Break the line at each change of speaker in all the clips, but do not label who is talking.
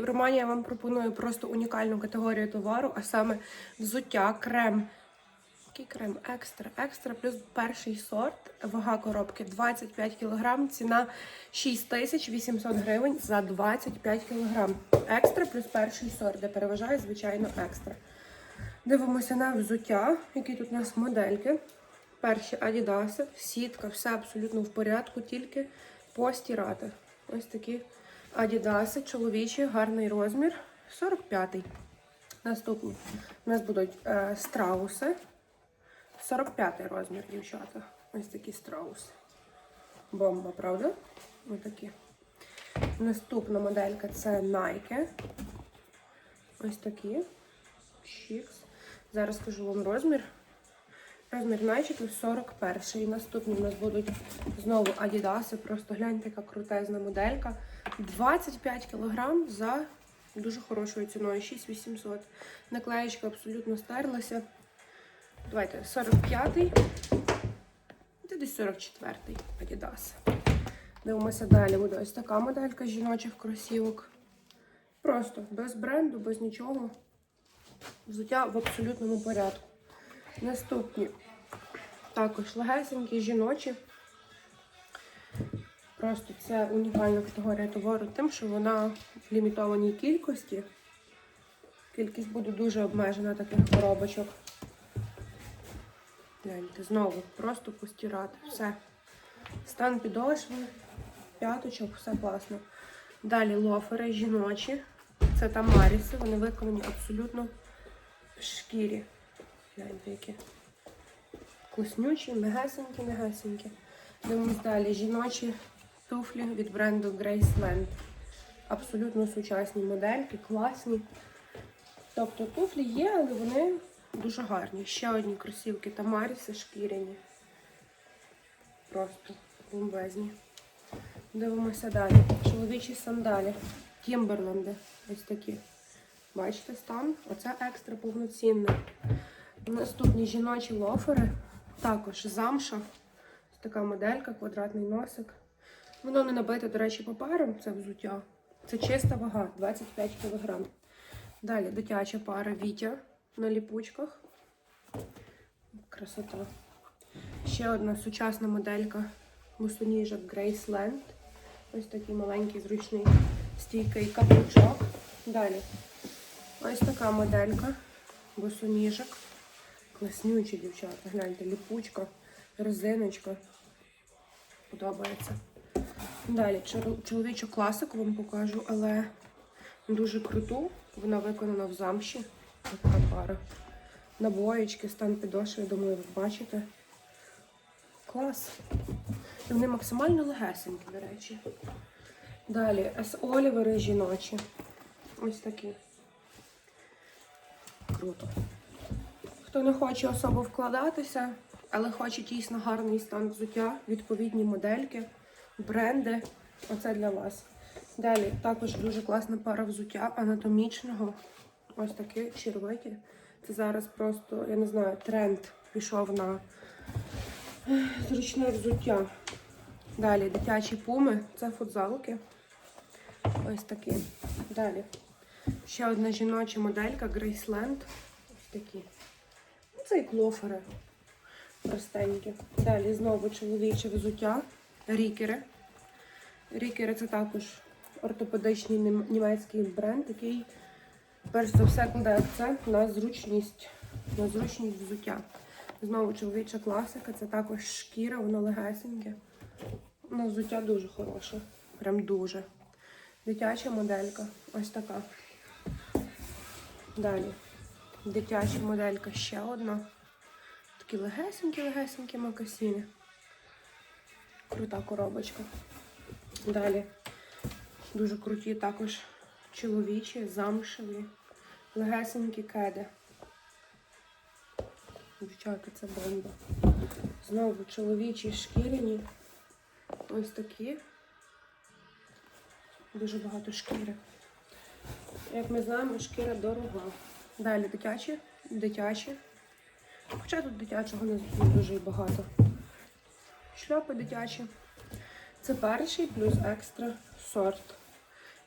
Романі я вам пропоную просто унікальну категорію товару, а саме взуття, крем. Який крем? Екстра. Екстра плюс перший сорт. Вага коробки 25 кг, ціна 6800 гривень за 25 кг. Екстра плюс перший сорт, де переважає, звичайно, екстра. Дивимося на взуття, які тут у нас модельки. Перші Адідаси, сітка, все абсолютно в порядку, тільки постирати. Ось такі Адідаси, чоловічі, гарний розмір, 45-й. Наступні у нас будуть е, страуси, 45-й розмір, дівчата. Ось такі страуси. Бомба, правда? Ось такі. Наступна моделька це Nike. Ось такі. Чікс. Зараз скажу вам розмір. Розмір найчиків 41. Наступні у нас будуть знову Адідаси. Просто гляньте, яка крутезна моделька. 25 кг за дуже хорошою ціною. 6800. Наклеєчка абсолютно стерлася. Давайте 45-й. Це десь 44-й Адідас. Дивимося далі. Буде ось така моделька жіночих кросівок. Просто без бренду, без нічого. Взуття в абсолютному порядку. Наступні також легесенькі, жіночі. Просто це унікальна категорія товару, тим, що вона в лімітованій кількості. Кількість буде дуже обмежена таких коробочок. Гляньте, знову просто постирати. Все. Стан підошви, п'яточок, все класно. Далі лофери жіночі. Це тамаріси, вони виконані абсолютно в шкірі. Гляньте, які класнючі, мегесенькі, мегесенькі. Дивимось далі. Жіночі туфлі від бренду Graceland. Абсолютно сучасні модельки, класні. Тобто туфлі є, але вони дуже гарні. Ще одні кросівки Тамаріси шкіряні. Просто бомбезні. Дивимося далі. Чоловічі сандалі. Тімберленди. Ось такі. Бачите стан? Оце екстра повноцінне. Наступні жіночі лофери. Також замша. Ось така моделька, квадратний носик. Воно не набите, до речі, папером, це взуття. Це чиста вага, 25 кг. Далі дитяча пара Вітя на ліпучках. Красота. Ще одна сучасна моделька босоніжок Graceland. Ось такий маленький зручний стійкий каблучок. Далі. Ось така моделька босоніжок. Класнючі дівчата. Гляньте, ліпучка, резиночка. Подобається. Далі чоловічу класику вам покажу, але дуже круту. Вона виконана в замші. Така пара. Набоєчки, стан підошви, думаю, ви бачите. Клас. І вони максимально легесенькі, до речі. Далі с олівери жіночі. Ось такі. Круто. Хто не хоче особо вкладатися, але хоче дійсно гарний стан взуття, відповідні модельки, бренди. Оце для вас. Далі також дуже класна пара взуття анатомічного. Ось такі червиті. Це зараз просто, я не знаю, тренд пішов на зручне взуття. Далі дитячі пуми, це футзалки. Ось такі. Далі. Ще одна жіноча моделька Graceland. Ось такі. Це і клофери. Простенькі. Далі знову чоловіче взуття. Рікери. Рікери це також ортопедичний німецький бренд, який перш за все кладе акцент на зручність, на зручність взуття. Знову чоловіча класика, це також шкіра, воно легесеньке. Ну, взуття дуже хороше. Прям дуже. Дитяча моделька. Ось така. Далі. Дитяча моделька ще одна. Такі легесенькі-легесенькі макасіни. Крута коробочка. Далі. Дуже круті також чоловічі, замшеві, легесенькі кеди. Дівчата, це бомба. Знову чоловічі шкіряні. Ось такі. Дуже багато шкіри. Як ми знаємо, шкіра дорога. Далі дитячі, дитячі. Хоча тут дитячого не дуже багато. Шльопи дитячі. Це перший плюс екстра сорт.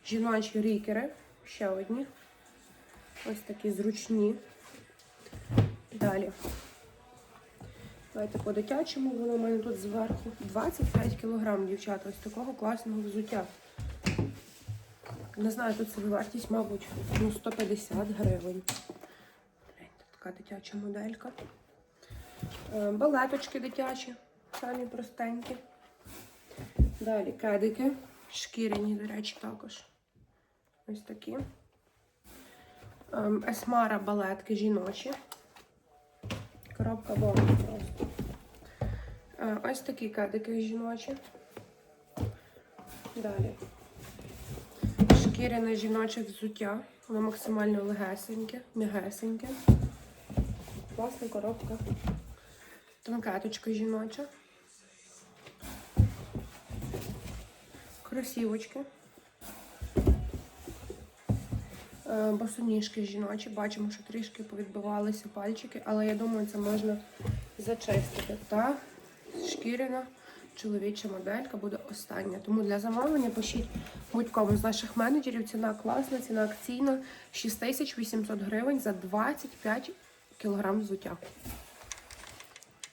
Жіночі рікери. Ще одні. Ось такі зручні. Далі. Давайте по дитячому, воно у мене тут зверху 25 кг, дівчата, ось такого класного взуття. Не знаю, тут собівартість, мабуть, ну, 150 гривень. Така дитяча моделька. Е, Балеточки дитячі, самі простенькі. Далі кедики, шкіряні, до речі, також. Ось такі. Ем, Есмара балетки жіночі. Коробка бомба просто. Е, Ось такі кедики жіночі. Далі. Шкіряне жіноче взуття. Воно максимально легесеньке, м'ягесеньке. Класна коробка. Тонкеточка жіноча. Кросівочки. Е, Босоніжки жіночі. Бачимо, що трішки повідбивалися пальчики, але я думаю, це можна зачистити. Та шкіряна чоловіча моделька буде остання. Тому для замовлення пишіть будь-кому з наших менеджерів. Ціна класна, ціна акційна. 6800 гривень за 25 кг взуття.